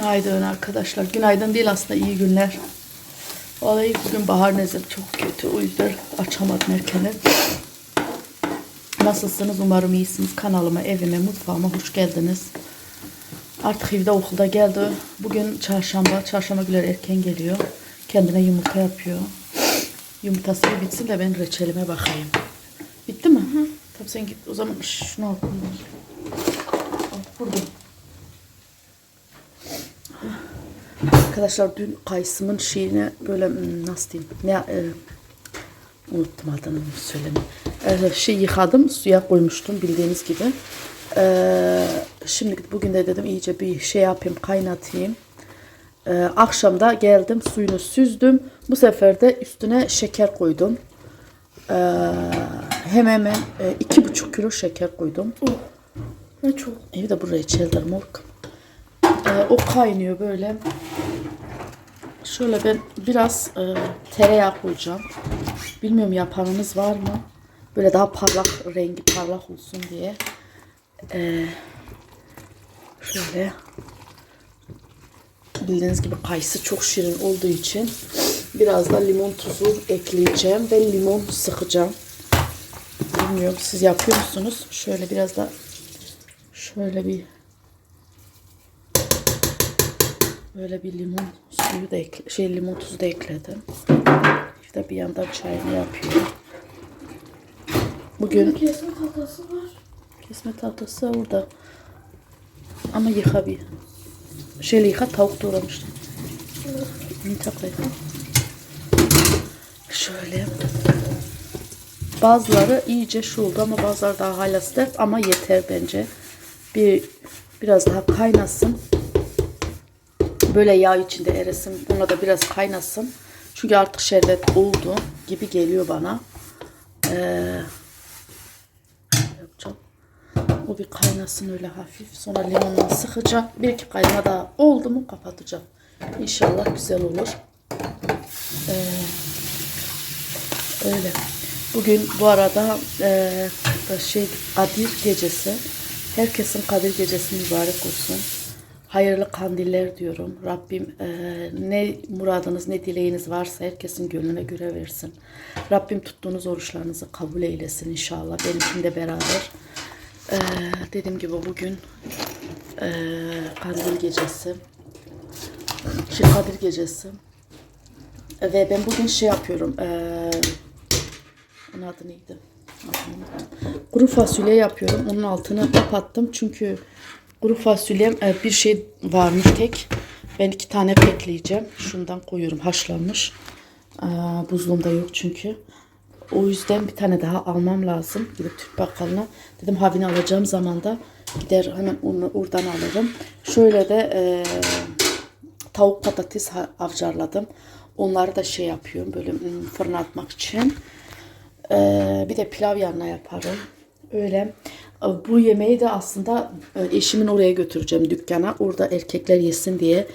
Günaydın arkadaşlar. Günaydın değil aslında iyi günler. Vallahi bugün bahar nezim çok kötü. O yüzden açamadım erkene. Nasılsınız? Umarım iyisiniz. Kanalıma, evime, mutfağıma hoş geldiniz. Artık evde okulda geldi. Bugün çarşamba. Çarşamba günleri erken geliyor. Kendine yumurta yapıyor. Yumurtası bitsin de ben reçelime bakayım. Bitti mi? Hı. Tamam sen git. O zaman şunu. Al burada. Arkadaşlar dün kayısımın şeyine böyle hmm, nasıl diyeyim ne e, unuttum adını söyleme. E, şey yıkadım suya koymuştum bildiğiniz gibi. E, şimdi bugün de dedim iyice bir şey yapayım kaynatayım. E, akşamda geldim suyunu süzdüm. Bu sefer de üstüne şeker koydum. E, hemen hemen e, iki buçuk kilo şeker koydum. Ne çok. Evi de buraya çeldir moruk. Ee, o kaynıyor böyle. Şöyle ben biraz e, tereyağı koyacağım. Bilmiyorum yapanınız var mı? Böyle daha parlak rengi parlak olsun diye. Ee, şöyle bildiğiniz gibi kayısı çok şirin olduğu için biraz da limon tuzu ekleyeceğim ve limon sıkacağım. Bilmiyorum siz yapıyor musunuz? Şöyle biraz da Şöyle bir böyle bir limon suyu da ekle, şey limon tuzu da ekledim. İşte bir yandan çayını yapıyor. Bugün Kesme tahtası var. kesme tahtası orada. Ama yıka bir. Şöyle yıka tavuk doğramıştım. Bunu taklayalım. Şöyle. Bazıları iyice şu oldu ama bazıları daha hala sert ama yeter bence. Bir biraz daha kaynasın. Böyle yağ içinde erisin. Buna da biraz kaynasın. Çünkü artık şerbet oldu gibi geliyor bana. Ee. O bir kaynasın öyle hafif. Sonra limonunu sıkacağım. Bir iki kaynama daha oldu mu kapatacağım. İnşallah güzel olur. Ee, öyle. Bugün bu arada e, şey Kadir gecesi. Herkesin Kadir gecesi mübarek olsun. Hayırlı kandiller diyorum. Rabbim e, ne muradınız ne dileğiniz varsa herkesin gönlüne göre versin. Rabbim tuttuğunuz oruçlarınızı kabul eylesin inşallah. Benimkinde de beraber. E, dediğim gibi bugün e, kandil gecesi. Şey, Kadir gecesi. Ve ben bugün şey yapıyorum. Eee onun adı neydi? Kuru fasulye yapıyorum. Onun altını kapattım. Çünkü kuru fasulyem e, bir şey varmış tek. Ben iki tane bekleyeceğim. Şundan koyuyorum haşlanmış. Aa, Buzluğumda yok çünkü. O yüzden bir tane daha almam lazım. Gidip Türk bakkalına. Dedim havini alacağım zaman da gider hemen onu oradan alırım. Şöyle de e, tavuk patates avcarladım. Onları da şey yapıyorum böyle hmm, fırına atmak için. Ee, bir de pilav yanına yaparım. Öyle. Ee, Bu yemeği de aslında e, eşimin oraya götüreceğim dükkana. Orada erkekler yesin diye.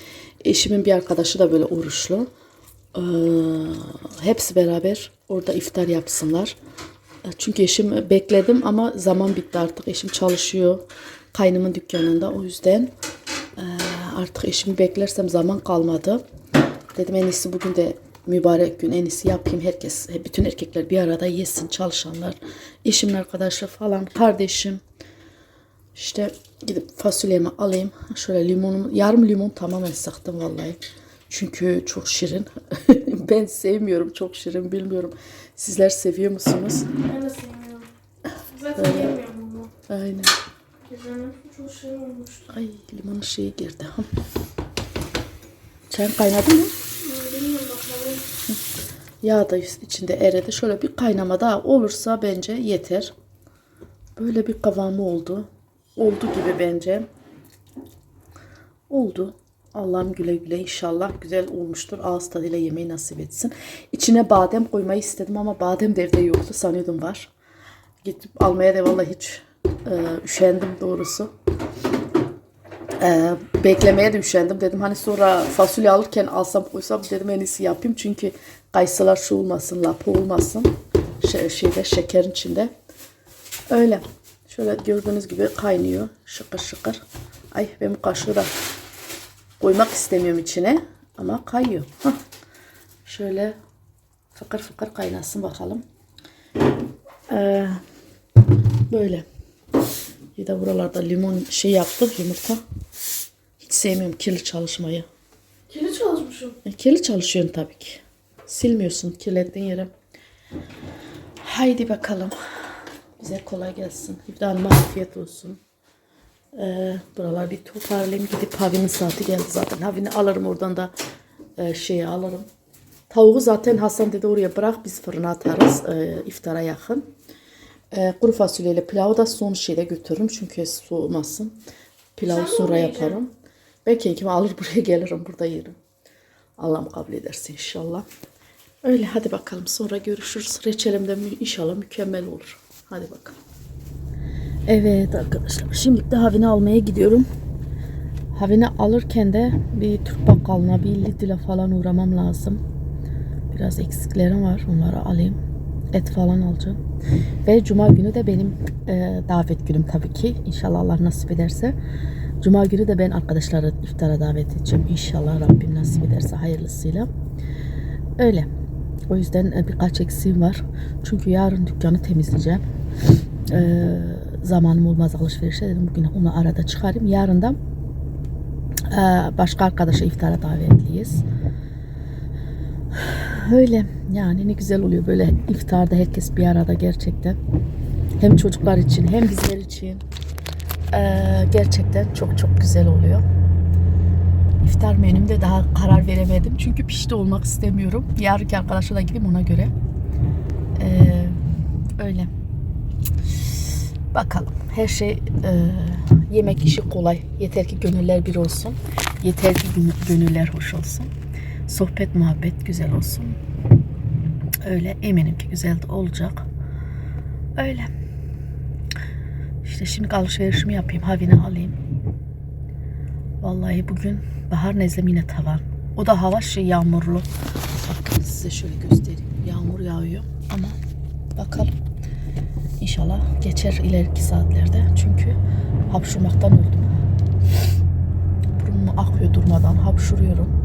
Eşimin bir arkadaşı da böyle oruçlu. Ee, hepsi beraber orada iftar yapsınlar. Ee, Çünkü eşim bekledim ama zaman bitti artık. Eşim çalışıyor kaynımın dükkanında. O yüzden e, artık eşimi beklersem zaman kalmadı. Dedim en iyisi bugün de mübarek gün en iyisi yapayım. Herkes, bütün erkekler bir arada yesin çalışanlar. Eşimin arkadaşlar falan, kardeşim. İşte gidip fasulyemi alayım. Şöyle limonumu, yarım limon tamamen sıktım vallahi. Çünkü çok şirin. ben sevmiyorum çok şirin bilmiyorum. Sizler seviyor musunuz? Ben de sevmiyorum. Zaten yemiyorum bunu. Aynen. Güzel. Çok şey olmuştu. Ay limonun şeyi girdi. Çayın kaynadı mı? Yağ da içinde eridi. Şöyle bir kaynama daha olursa bence yeter. Böyle bir kıvamı oldu. Oldu gibi bence. Oldu. Allah'ım güle güle inşallah güzel olmuştur. Ağız tadıyla yemeği nasip etsin. İçine badem koymayı istedim ama badem de evde yoktu. Sanıyordum var. Gidip almaya da vallahi hiç e, üşendim doğrusu. Ee, beklemeye de üşendim. Dedim hani sonra fasulye alırken alsam koysam dedim en iyisi yapayım. Çünkü kayısılar şu olmasın, lapa olmasın. Şey, şeyde şekerin içinde. Öyle. Şöyle gördüğünüz gibi kaynıyor. Şıkır şıkır. Ay ben bu kaşığı da koymak istemiyorum içine ama kayıyor. Hah. Şöyle fıkır fıkır kaynasın bakalım. Ee, böyle. Bir de buralarda limon şey yaptım yumurta. Hiç sevmiyorum kirli çalışmayı. Kirli çalışmışım. E, kirli çalışıyorsun tabii ki. Silmiyorsun kirlettiğin yere. Haydi bakalım. Bize kolay gelsin. İbrahim Hanım'a afiyet olsun. Ee, buralar bir toparlayayım. Gidip Havi'nin saati geldi zaten. Havi'ni alırım oradan da e, şeyi alırım. Tavuğu zaten Hasan dedi oraya bırak biz fırına atarız e, iftara yakın. E, kuru fasulyeyle pilavı da son şeyde götürürüm çünkü soğumasın. Pilavı Sen sonra yaparım. Ben kekimi alır buraya gelirim burada yerim. Allah'ım kabul ederse inşallah. Öyle hadi bakalım sonra görüşürüz. Reçelim de inşallah mükemmel olur. Hadi bakalım. Evet arkadaşlar şimdi de Havine almaya gidiyorum. Havine alırken de bir Türk bakkalına bir Lidl'e falan uğramam lazım. Biraz eksiklerim var onları alayım. Et falan alacağım. Ve cuma günü de benim e, davet günüm tabii ki. İnşallah Allah nasip ederse. Cuma günü de ben arkadaşları iftara davet edeceğim. İnşallah Rabbim nasip ederse hayırlısıyla. Öyle. O yüzden e, birkaç eksiğim var. Çünkü yarın dükkanı temizleyeceğim. E, zamanım olmaz alışverişe dedim. Bugün onu arada çıkarayım. Yarın da e, başka arkadaşa iftara davetliyiz. Öyle yani ne güzel oluyor böyle iftarda herkes bir arada gerçekten. Hem çocuklar için hem bizler için. Ee, gerçekten çok çok güzel oluyor. İftar menümde daha karar veremedim. Çünkü pişti olmak istemiyorum. Yarınki arkadaşa da gideyim ona göre. Ee, öyle. Bakalım. Her şey e, yemek işi kolay. Yeter ki gönüller bir olsun. Yeter ki gönü- gönüller hoş olsun. Sohbet muhabbet güzel olsun. Öyle eminim ki güzel de olacak. Öyle. İşte şimdi alışverişimi yapayım. Havini alayım. Vallahi bugün bahar nezlem yine tavan. O da hava şey yağmurlu. Bakın size şöyle göstereyim. Yağmur yağıyor ama bakalım. İnşallah geçer ileriki saatlerde. Çünkü hapşurmaktan öldüm. Burnum akıyor durmadan. Hapşuruyorum.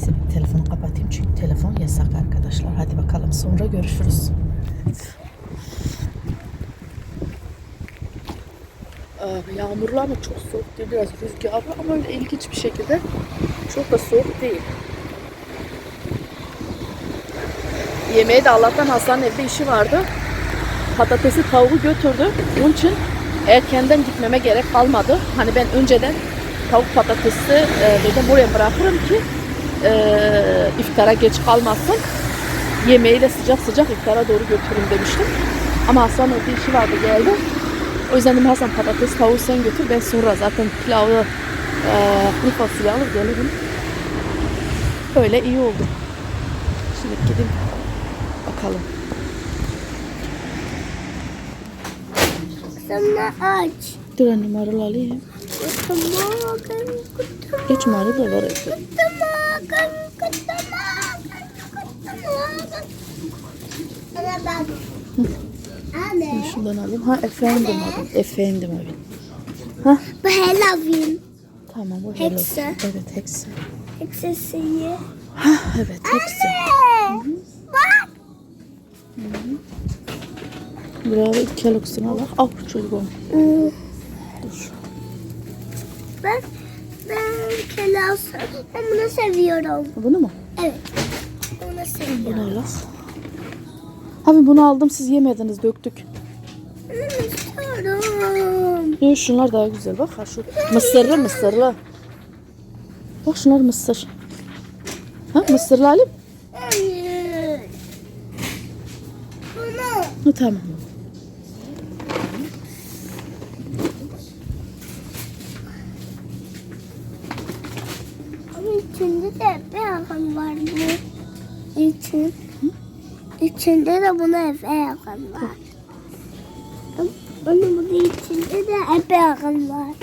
Neyse bir telefonu kapatayım çünkü telefon yasak arkadaşlar. Hadi bakalım sonra görüşürüz. Ee, yağmurlu ama çok soğuk değil. Biraz rüzgarlı ama öyle ilginç bir şekilde çok da soğuk değil. Yemeğe de Allah'tan Hasan'ın evde işi vardı. Patatesi tavuğu götürdü. Onun için erkenden gitmeme gerek kalmadı. Hani ben önceden tavuk patatesi e, dedim buraya bırakırım ki e, iftara geç kalmasın. Yemeği de sıcak sıcak iftara doğru götürürüm demiştim. Ama Hasan evde işi vardı geldi. O yüzden dedim Hasan patates tavuğu sen götür. Ben sonra zaten pilavı e, kuru fasulye alır gelirim. Öyle iyi oldu. Şimdi gidip bakalım. Sana aç. Dur annem marul alayım. Kutamakan, Geç marul da var evde. bak. Şundan alayım. Ha efendim abi. Efendim abi. Ha Bu Halloween. tamam o hello. Hexe. Evet hexe. Eksesiyi. Ha evet hexe. Anne. Bak. Bravo Kellogg's'unu al. Al çocuğum. Dur. Ben, ben kelas. Ben bunu seviyorum. Bunu mu? Evet. Bunu seviyorum. Bunu al. Abi bunu aldım siz yemediniz döktük. İstiyorum. Yok şunlar daha güzel bak ha şu mısırlı mısırlı. Bak şunlar mısır. Ha mısırlı alayım. Anne. Bunu. Ha, tamam. Ama içinde yakın var bu. İçin. İçinde de buna Efe yakın var. Onun bunun içinde de Efe yakın var.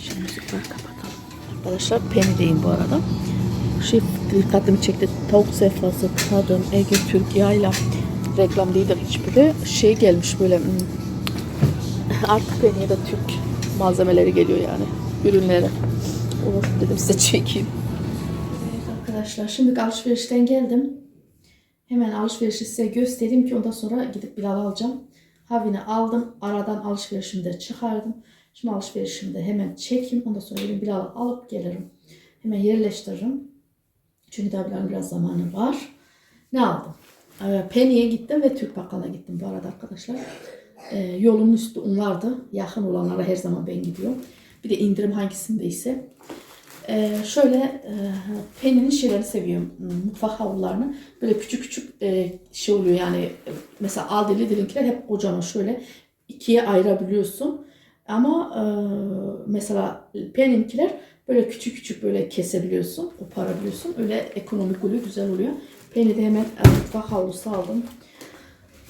Şimdi kapatalım. Arkadaşlar penideyim bu arada. Şey dikkatimi çekti. Tavuk sefası, tadım, Ege Türk yayla reklam değildir hiçbiri. Şey gelmiş böyle hmm, artık beni de Türk malzemeleri geliyor yani ürünleri. Olur dedim size çekeyim. Evet arkadaşlar şimdi alışverişten geldim. Hemen alışverişi size göstereyim ki ondan sonra gidip Bilal alacağım. Havini aldım. Aradan alışverişimi de çıkardım. Şimdi alışverişimi de hemen çekeyim. Ondan sonra gidip Bilal'ı alıp gelirim. Hemen yerleştiririm. Çünkü daha biraz zamanı var. Ne aldım? Ee, Penny'e gittim ve Türk Bakkal'a gittim bu arada arkadaşlar. Ee, yolun üstü onlardı. Yakın olanlara her zaman ben gidiyorum. Bir de indirim hangisindeyse. Ee, şöyle e, Penny'nin şeylerini seviyorum. Hmm, Mutfak havlularını. Böyle küçük küçük e, şey oluyor yani e, mesela Aldi'li dilinkiler hep kocaman şöyle ikiye ayırabiliyorsun. Ama e, mesela Penny'ninkiler böyle küçük küçük böyle kesebiliyorsun, koparabiliyorsun. Öyle ekonomik oluyor, güzel oluyor. Penny'de hemen e, mutfak havlusu aldım.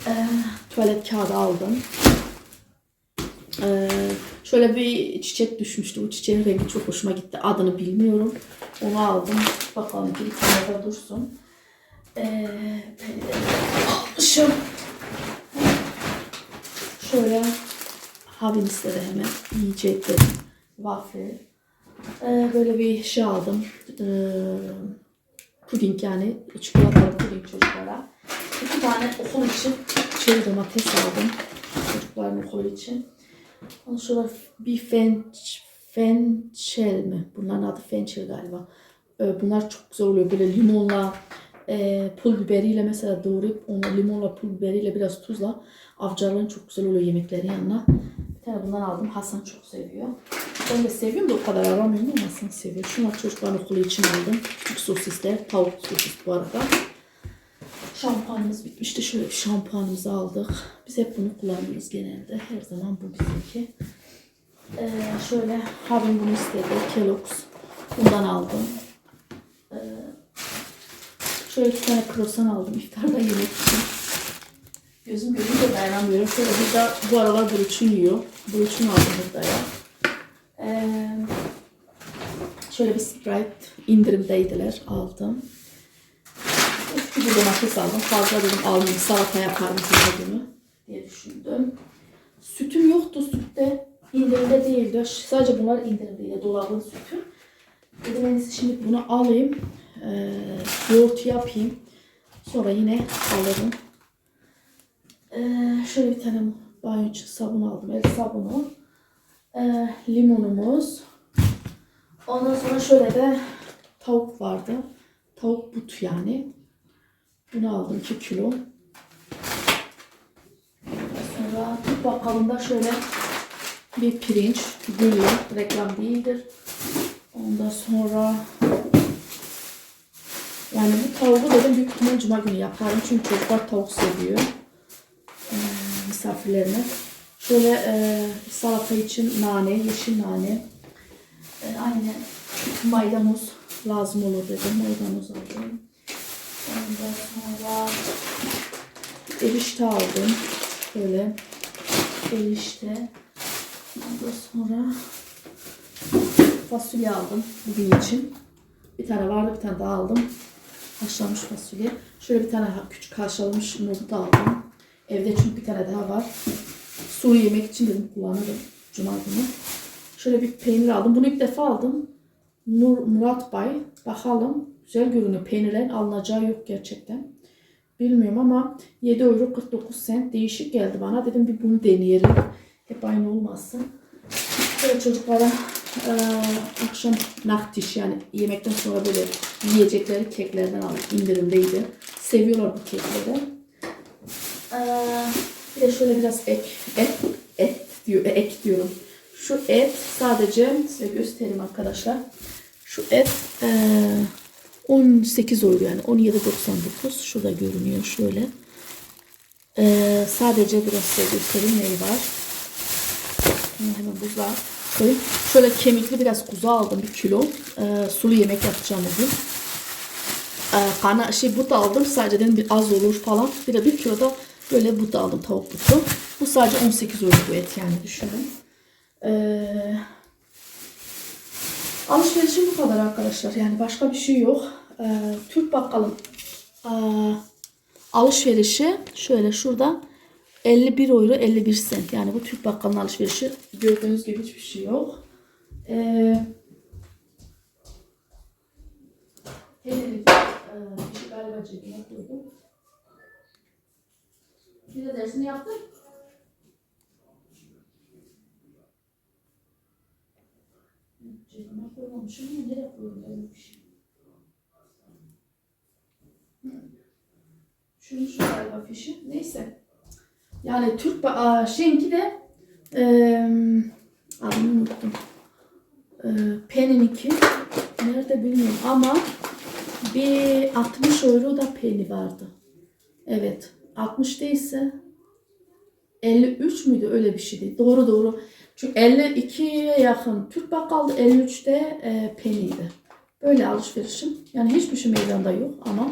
E, tuvalet kağıdı aldım. Ee, şöyle bir çiçek düşmüştü. Bu çiçeğin rengi çok hoşuma gitti. Adını bilmiyorum. Onu aldım. Bakalım bir kenarda dursun. Ee, almışım. Şöyle Havins'te de hemen yiyecekler. Waffle. Ee, böyle bir şey aldım. Ee, puding yani. Çikolatalı puding çocuklara. İki tane okul için çeri domates aldım. Çocukların okulu için. Ondan sonra bir fenç, fençel mi? Bunların adı fençel galiba. Ee, Bunlar çok güzel oluyor. Böyle limonla, e, pul biberiyle mesela doğrayıp onu limonla, pul biberiyle biraz tuzla avcarların çok güzel oluyor yemeklerin yanına. Bir tane bundan aldım. Hasan çok seviyor. Ben de seviyorum da o kadar aramıyorum ama Hasan seviyor. Şunlar çocukların okulu için aldım. Küçük sosisler. Tavuk sosis bu arada. Şampuanımız bitmişti. Şöyle bir şampuanımızı aldık. Biz hep bunu kullanıyoruz genelde. Her zaman bu bizimki. Ee, şöyle abim bunu istedi. Kellogg's. Bundan aldım. Ee, şöyle iki tane krosan aldım iftarda yemek için. Gözüm görünce dayanamıyorum. Şöyle burada bu aralar bröçün yiyor. Bröçün aldım burada ya. Ee, şöyle bir Sprite indirimdeydiler. Aldım. Bir de domates aldım. Fazla dedim almayayım salata yaparım size bunu diye düşündüm. Sütüm yoktu sütte. indirimde değildi. Sadece bunlar indirimdeydi. Dolabın sütü. Dedim en şimdi bunu alayım. Ee, yoğurt yapayım. Sonra yine alırım. Ee, şöyle bir tane banyo için sabun aldım. El sabunu. Ee, limonumuz. Ondan sonra şöyle de tavuk vardı. Tavuk but yani. Bunu aldım 2 kilo. Sonra bakkalında şöyle bir pirinç, güllü, reklam değildir. Ondan sonra yani bu tavuğu dedim büyük ihtimal cuma günü yaparım. Çünkü çocuklar tavuk seviyor. Ee, misafirlerine. Şöyle e, salata için nane, yeşil nane. E, aynen maydanoz lazım olur dedim. Maydanoz aldım. Ondan sonra erişte aldım. Böyle erişte. Ondan sonra fasulye aldım bugün için. Bir tane vardı, bir tane daha aldım. Haşlanmış fasulye. Şöyle bir tane küçük haşlanmış nohut aldım. Evde çünkü bir tane daha var. Sulu yemek için dedim kullanırım cuma günü. Şöyle bir peynir aldım. Bunu ilk defa aldım. Nur Murat Bay. Bakalım. Güzel görünüyor. Peynirlerin alınacağı yok gerçekten. Bilmiyorum ama 7 euro 49 cent değişik geldi bana. Dedim bir bunu deneyelim. Hep aynı olmasın. Böyle çocuklara eee, akşam naktiş yani yemekten sonra böyle yiyecekleri keklerden aldım. indirimdeydi. Seviyorlar bu kekleri. Eee, bir de şöyle biraz ek, et, et diyor, ek diyorum. Şu et sadece size göstereyim arkadaşlar. Şu et eee 18 euro yani 17.99 şurada görünüyor şöyle. Eee, sadece biraz size göstereyim neyi var. Hemen hemen buzluğa koyayım. Şöyle kemikli biraz kuzu aldım bir kilo. Eee, sulu yemek yapacağım bugün. Eee, kana şey but aldım sadece dedim bir az olur falan. Bir de bir kilo da böyle but aldım tavuk butu. Bu sadece 18 euro bu et yani düşünün. Eee Alışverişim bu kadar arkadaşlar. Yani başka bir şey yok. Ee, Ee, Türk bakkalın aa, alışverişi şöyle şurada 51 euro 51 sent. Yani bu Türk bakkalın alışverişi gördüğünüz gibi hiçbir şey yok. Ee, Henry'nin e, işi galiba cebine koydum. Bir de dersini yaptın. Cebime koymamışım ama nereye koydum öyle bir şey. Şunu şu galiba fişi. Neyse. Yani Türk aa, şeyinki de eee adını unuttum. Eee Penny'ninki. Nerede bilmiyorum ama bir 60 euro da Penny vardı. Evet. 60 değilse 53 müydü öyle bir şeydi. Doğru doğru. Çünkü 52'ye yakın Türk bakkaldı 53'te e, Penny'ydi. Böyle alışverişim. Yani hiçbir şey meydanda yok ama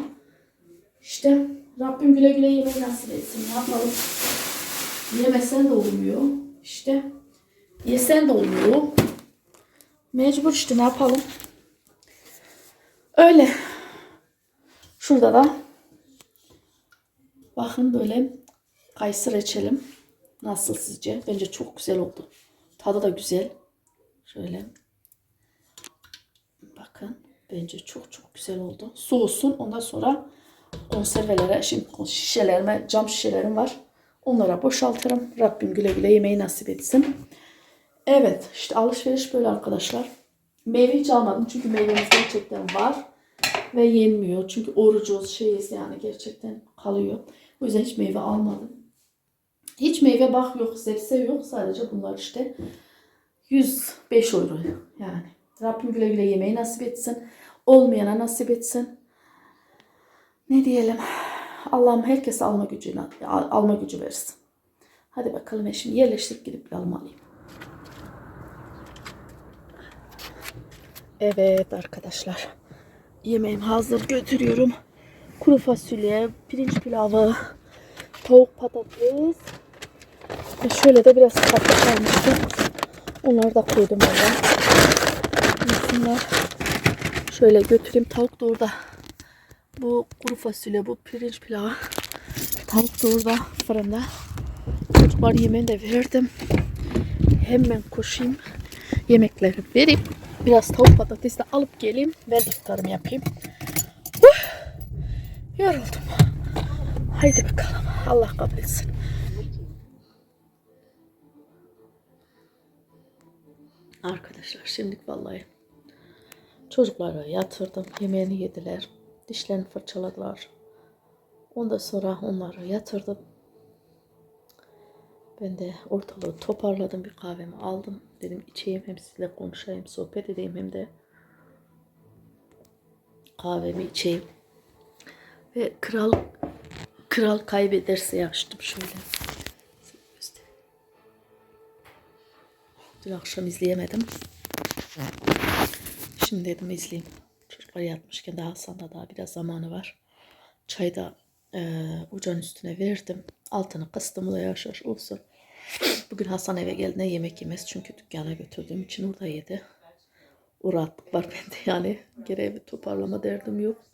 işte Rabbim güle güle yemeği nasip etsin. Ne yapalım? Yemesen de olmuyor. İşte yesen de olmuyor. Mecbur işte ne yapalım? Öyle. Şurada da bakın böyle kayısı reçelim. Nasıl sizce? Bence çok güzel oldu. Tadı da güzel. Şöyle. Bakın. Bence çok çok güzel oldu. Soğusun. Ondan sonra konservelere, şimdi şişelerime, cam şişelerim var. Onlara boşaltırım. Rabbim güle güle yemeği nasip etsin. Evet. işte alışveriş böyle arkadaşlar. Meyve hiç almadım. Çünkü meyvemiz gerçekten var. Ve yenmiyor. Çünkü orucuz şeyiz yani gerçekten kalıyor. O yüzden hiç meyve almadım. Hiç meyve bak yok, sebze yok. Sadece bunlar işte 105 euro yani. Rabbim güle güle yemeği nasip etsin. Olmayana nasip etsin. Ne diyelim? Allah'ım herkese alma gücü, alma gücü versin. Hadi bakalım eşimi yerleştirip gidip bir almalıyım. Evet arkadaşlar. Yemeğim hazır götürüyorum. Kuru fasulye, pirinç pilavı, tavuk patates. Ve şöyle de biraz tatlı kalmıştı. Onları da koydum oraya. Yesinler. Şöyle götüreyim. Tavuk da orada. Bu kuru fasulye, bu pirinç pilavı. Tavuk da orada fırında. Çocuklar yemeğini de verdim. Hemen koşayım. Yemekleri verip biraz tavuk patates de alıp geleyim. Ben iftarımı yapayım. Yoruldum. Haydi bakalım. Allah kabul etsin. Arkadaşlar şimdilik vallahi çocukları yatırdım. Yemeğini yediler. Dişlerini fırçaladılar. Ondan sonra onları yatırdım. Ben de ortalığı toparladım. Bir kahvemi aldım. Dedim içeyim hem sizle konuşayım, sohbet edeyim hem de kahvemi içeyim. Ve kral kral kaybederse açtım şöyle. Dün akşam izleyemedim. Şimdi dedim izleyeyim. Çocuklar yatmışken daha Hasan'da daha biraz zamanı var. Çayı da e, ocağın üstüne verdim. Altını kıstım da yaşar olsun. Bugün Hasan eve geldiğinde yemek yemez. Çünkü dükkana götürdüğüm için orada yedi. O rahatlık var bende yani. Geri evi toparlama derdim yok.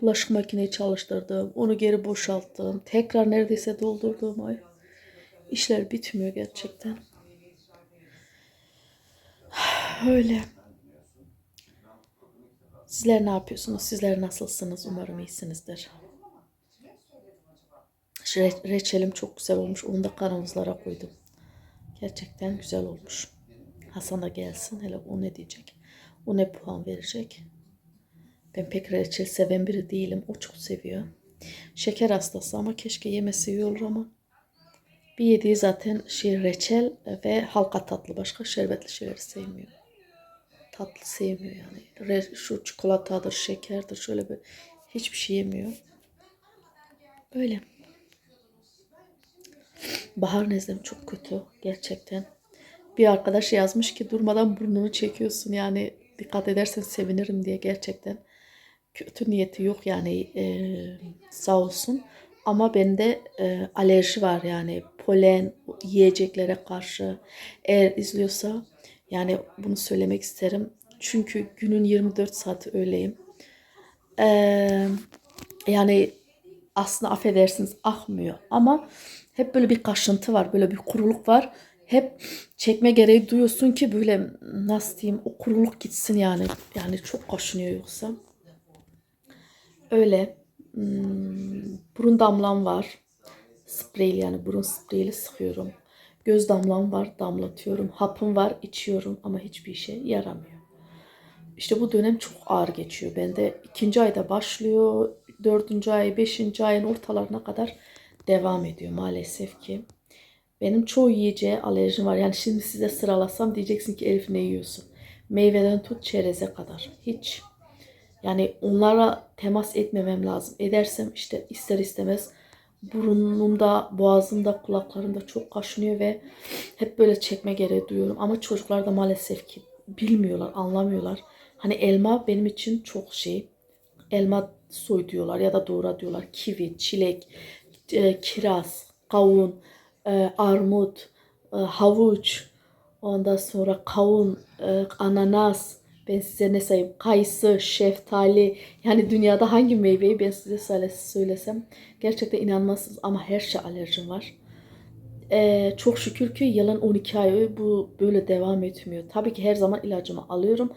Bulaşık makineyi çalıştırdım. Onu geri boşalttım. Tekrar neredeyse doldurdum. Ay. İşler bitmiyor gerçekten. Öyle. Sizler ne yapıyorsunuz? Sizler nasılsınız? Umarım iyisinizdir. Re- reçelim çok güzel olmuş. Onu da kanalımızlara koydum. Gerçekten güzel olmuş. Hasan da gelsin. Hele o ne diyecek? O ne puan verecek? Ben pek reçel seven biri değilim. O çok seviyor. Şeker hastası ama keşke yemesi iyi olur ama bir yediği zaten şey reçel ve halka tatlı. Başka şerbetli şeyleri sevmiyor. Tatlı sevmiyor yani. Re- şu çikolatadır, şekerdir şöyle bir hiçbir şey yemiyor. Böyle. Bahar nezlem çok kötü gerçekten. Bir arkadaş yazmış ki durmadan burnunu çekiyorsun yani dikkat edersen sevinirim diye gerçekten. Kötü niyeti yok yani e, sağ olsun. Ama bende e, alerji var yani polen yiyeceklere karşı. Eğer izliyorsa yani bunu söylemek isterim. Çünkü günün 24 saati öyleyim. Ee, yani aslında affedersiniz akmıyor ama hep böyle bir kaşıntı var, böyle bir kuruluk var. Hep çekme gereği duyuyorsun ki böyle nasıl diyeyim o kuruluk gitsin yani. Yani çok kaşınıyor yoksa. Öyle. Hmm, burun damlam var. Spreyli yani burun spreyli sıkıyorum. Göz damlam var damlatıyorum. Hapım var içiyorum ama hiçbir işe yaramıyor. İşte bu dönem çok ağır geçiyor. Bende ikinci ayda başlıyor. Dördüncü ay, beşinci ayın ortalarına kadar devam ediyor maalesef ki. Benim çoğu yiyeceğe alerjim var. Yani şimdi size sıralasam diyeceksin ki Elif ne yiyorsun? Meyveden tut çereze kadar. Hiç. Yani onlara temas etmemem lazım. Edersem işte ister istemez burnumda, boğazımda, kulaklarımda çok kaşınıyor ve hep böyle çekme gereği duyuyorum. Ama çocuklar da maalesef ki bilmiyorlar, anlamıyorlar. Hani elma benim için çok şey. Elma soy diyorlar ya da doğra diyorlar. Kivi, çilek, e, kiraz, kavun, e, armut, e, havuç, ondan sonra kavun, e, ananas, ben size ne sayayım? Kayısı, şeftali. Yani dünyada hangi meyveyi ben size söyle- söylesem gerçekten inanmazsınız ama her şey alerjim var. Ee, çok şükür ki yılın 12 ayı bu böyle devam etmiyor. Tabii ki her zaman ilacımı alıyorum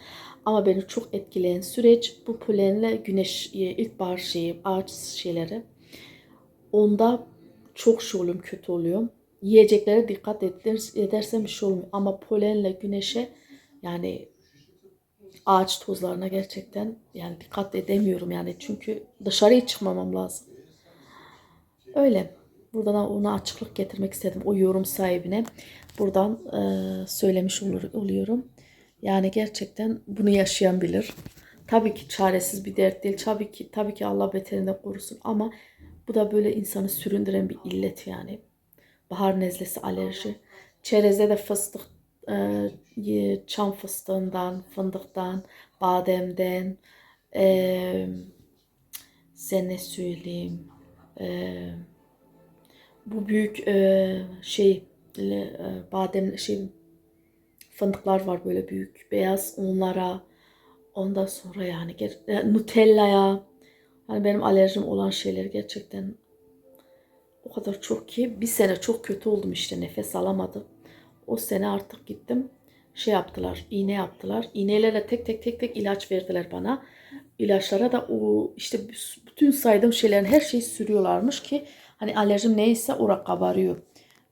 ama beni çok etkileyen süreç bu polenle güneş, e, ilkbahar şeyi, ağaç şeyleri. Onda çok şey oluyorum, kötü oluyorum. Yiyeceklere dikkat eder- edersem bir şey olmuyor. Ama polenle güneşe yani ağaç tozlarına gerçekten yani dikkat edemiyorum yani çünkü dışarıya çıkmamam lazım. Öyle. Buradan ona açıklık getirmek istedim o yorum sahibine. Buradan e, söylemiş olur, oluyorum. Yani gerçekten bunu yaşayan bilir. Tabii ki çaresiz bir dert değil. Tabii ki tabii ki Allah beterinden korusun ama bu da böyle insanı süründüren bir illet yani. Bahar nezlesi, alerji. Çerezde de fıstık, e, çam fıstığından, fındıktan, bademden, e, size ne söyleyeyim, e, bu büyük e, şey, e, badem şey, fındıklar var böyle büyük, beyaz onlara, ondan sonra yani e, Nutella'ya, hani benim alerjim olan şeyler gerçekten o kadar çok ki bir sene çok kötü oldum işte nefes alamadım. O sene artık gittim şey yaptılar iğne yaptılar. İğnelerle tek tek tek tek ilaç verdiler bana. İlaçlara da o işte bütün saydığım şeylerin her şeyi sürüyorlarmış ki hani alerjim neyse ora kabarıyor.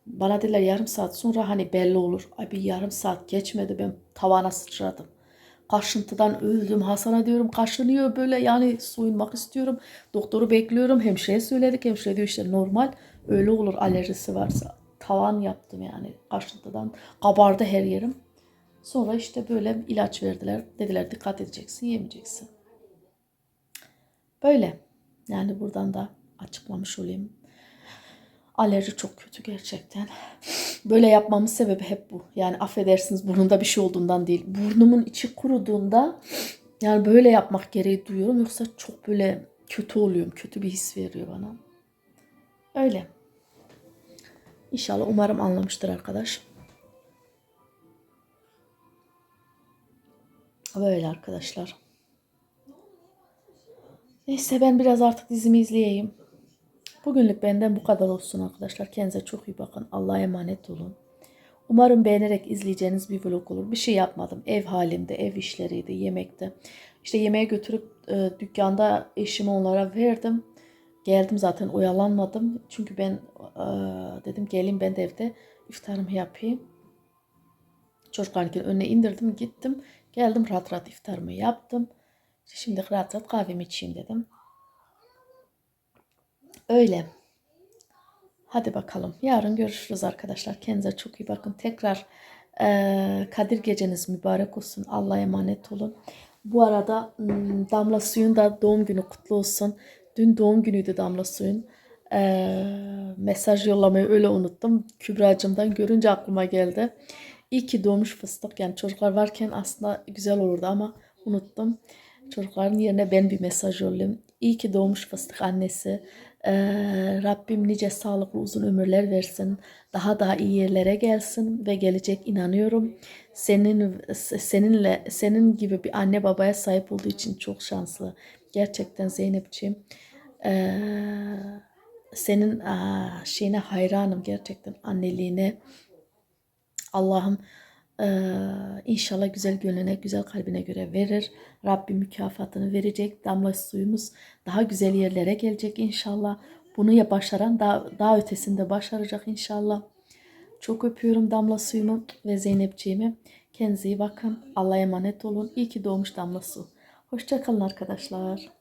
Bana dediler yarım saat sonra hani belli olur. Ay bir yarım saat geçmedi ben tavana sıçradım. Kaşıntıdan öldüm. Hasan'a diyorum kaşınıyor böyle yani soyunmak istiyorum. Doktoru bekliyorum. Hemşireye söyledik. Hemşire diyor işte normal öyle olur alerjisi varsa. Tavan yaptım yani kaşıntıdan. Kabardı her yerim. Sonra işte böyle ilaç verdiler. Dediler dikkat edeceksin yemeyeceksin. Böyle. Yani buradan da açıklamış olayım. Alerji çok kötü gerçekten. Böyle yapmamın sebebi hep bu. Yani affedersiniz burnumda bir şey olduğundan değil. Burnumun içi kuruduğunda yani böyle yapmak gereği duyuyorum. Yoksa çok böyle kötü oluyorum. Kötü bir his veriyor bana. Öyle. İnşallah umarım anlamıştır arkadaş. Böyle arkadaşlar. Neyse ben biraz artık dizimi izleyeyim. Bugünlük benden bu kadar olsun arkadaşlar. Kendinize çok iyi bakın. Allah'a emanet olun. Umarım beğenerek izleyeceğiniz bir vlog olur. Bir şey yapmadım. Ev halimde, ev işleriydi, yemekte. İşte yemeğe götürüp e, dükkanda eşimi onlara verdim. Geldim zaten oyalanmadım. Çünkü ben e, dedim gelin ben de evde iftarımı yapayım. Çocuklarınkini önüne indirdim gittim. Geldim rahat rahat iftarımı yaptım. Şimdi rahat rahat kahvemi içeyim dedim. Öyle. Hadi bakalım. Yarın görüşürüz arkadaşlar. Kendinize çok iyi bakın. Tekrar eee, Kadir geceniz mübarek olsun. Allah'a emanet olun. Bu arada Damla Suyun da doğum günü kutlu olsun. Dün doğum günüydü Damla Suyun. Eee, mesaj yollamayı öyle unuttum. Kübra'cığımdan görünce aklıma geldi. İyi ki doğmuş fıstık. Yani çocuklar varken aslında güzel olurdu ama unuttum. Çocukların yerine ben bir mesaj yollayayım. İyi ki doğmuş fıstık annesi. Ee, Rabbim nice sağlıklı uzun ömürler versin. Daha daha iyi yerlere gelsin ve gelecek inanıyorum. Senin seninle senin gibi bir anne babaya sahip olduğu için çok şanslı. gerçekten Zeynep'ciğim eee, senin eee, şeyine hayranım gerçekten anneliğine. Allah'ım eee, inşallah güzel gönlüne, güzel kalbine göre verir. Rabbim mükafatını verecek. Damla suyumuz daha güzel yerlere gelecek inşallah. Bunu ya başaran daha, daha ötesinde başaracak inşallah. Çok öpüyorum Damla suyumu ve Zeynepciğimi. Kendinize iyi bakın. Allah'a emanet olun. İyi ki doğmuş Damla su. Hoşçakalın arkadaşlar.